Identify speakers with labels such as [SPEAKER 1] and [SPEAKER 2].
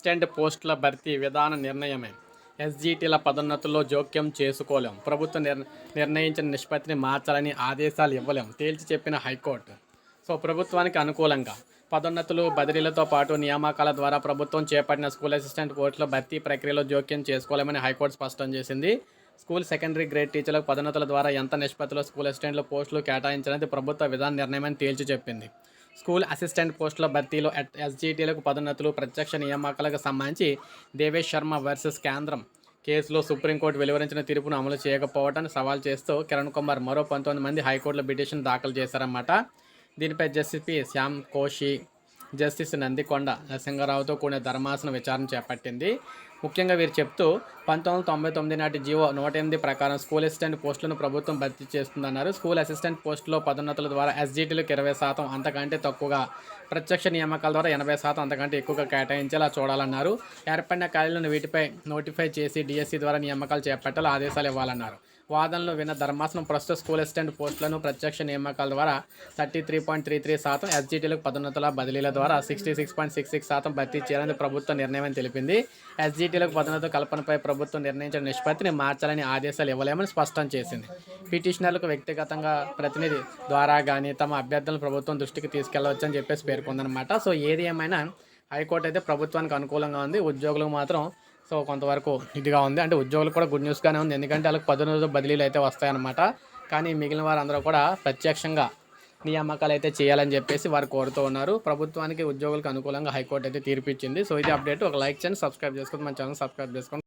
[SPEAKER 1] Assistant పోస్టుల భర్తీ విధాన నిర్ణయమే. ఎస్జీటీల పదోన్నతుల్లో జోక్యం చేసుకోలేం. ప్రభుత్వం నిర్ నిర్ణయించిన నిష్పత్తిని మార్చాలని ఆదేశాలు ఇవ్వలేం. తేల్చి చెప్పిన హైకోర్టు. సో ప్రభుత్వానికి అనుకూలంగా. పదోన్నతులు బదిలీలతో పాటు నియామకాల ద్వారా ప్రభుత్వం చేపట్టిన స్కూల్ అసిస్టెంట్ పోస్టుల భర్తీ ప్రక్రియలో జోక్యం చేసుకోలేమని హైకోర్టు స్పష్టం చేసింది. స్కూల్ సెకండరీ గ్రేడ్ టీచర్లకు పదోన్నతుల ద్వారా ఎంత నిష్పత్తిలో స్కూల్ అసిస్టెంట్ల పోస్టులు కేటాయించినది ప్రభుత్వ విధాన నిర్ణయమని తేల్చి చెప్పింది. స్కూల్ అసిస్టెంట్ పోస్టుల భర్తీలో ఎట్- ఎస్జీటీలకు పదోన్నతులు ప్రత్యక్ష నియామకాలకు సంబంధించి దేవేష్ శర్మ వర్సెస్ కేంద్రం కేసులో సుప్రీంకోర్టు వెలువరించిన తీర్పును అమలు చేయకపోవటాన్ని సవాల్ చేస్తూ కిరణ్ కుమార్ మరో పంతొమ్మిది మంది హైకోర్టులో పిటిషన్ దాఖలు చేశారన్నమాట. దీనిపై justice P Shyam Koshy justice Nandikonda నరసింహారావుతో కూడిన ధర్మాసనం విచారణ చేపట్టింది. ముఖ్యంగా వీరు చెప్తూ పంతొమ్మిది వందల తొంభై తొమ్మిది నాటి జీవో నూట ఎనిమిది ప్రకారం స్కూల్ అసిస్టెంట్ పోస్టులను ప్రభుత్వం భర్తీ చేస్తుందన్నారు. స్కూల్ అసిస్టెంట్ పోస్టులో పదోన్నతుల ద్వారా ఎస్జీటీలకు ఇరవై శాతం అంతకంటే తక్కువగా ప్రత్యక్ష నియామకాల ద్వారా ఎనభై శాతం అంతకంటే ఎక్కువగా కేటాయించేలా చూడాలన్నారు. ఏర్పడిన ఖాళీలను వీటిపై నోటిఫై చేసి డిఎస్సి ద్వారా నియామకాలు చేపట్టాలి ఆదేశాలు ఇవ్వాలన్నారు. వాదనలు విన్న ధర్మాసనం ప్రస్తుత స్కూల్ అసిస్టెంట్ పోస్టులను ప్రత్యక్ష నియామకాల ద్వారా thirty three point three three శాతం ఎస్జీటీలకు పదోన్నతుల బదిలీల ద్వారా sixty six point six six శాతం భర్తీ చేయాలని ప్రభుత్వ నిర్ణయం తెలిపింది. ఎస్జీ పీటీలకు పదోన్నత కల్పనపై ప్రభుత్వం నిర్ణయించిన నిష్పత్తిని మార్చాలని ఆదేశాలు ఇవ్వలేమని స్పష్టం చేసింది. పిటిషనర్లకు వ్యక్తిగతంగా ప్రతినిధి ద్వారా కానీ తమ అభ్యర్థులను ప్రభుత్వం దృష్టికి తీసుకెళ్ళవచ్చని చెప్పేసి పేర్కొందనమాట సో ఏది ఏమైనా హైకోర్టు అయితే ప్రభుత్వానికి అనుకూలంగా ఉంది. ఉద్యోగులకు మాత్రం సో కొంతవరకు ఇదిగా ఉంది. అంటే ఉద్యోగులకు కూడా గుడ్ న్యూస్గానే ఉంది. ఎందుకంటే వాళ్ళకి పదోన్నత బదిలీలు అయితే వస్తాయన్నమాట. కానీ మిగిలిన వారందరూ కూడా ప్రత్యక్షంగా నియామకాలు అయితే చేయాలని చెప్పేసి వారు కోరుతూ ఉన్నారు. ప్రభుత్వానికి ఉద్యోగులకు అనుకూలంగా హైకోర్టు అయితే తీర్పు ఇచ్చింది సో ఇది అప్డేట్. ఒక లైక్ చేయండి సబ్స్క్రైబ్ చేసుకోండి. మన ఛానల్ సబ్స్క్రైబ్ చేసుకోండి.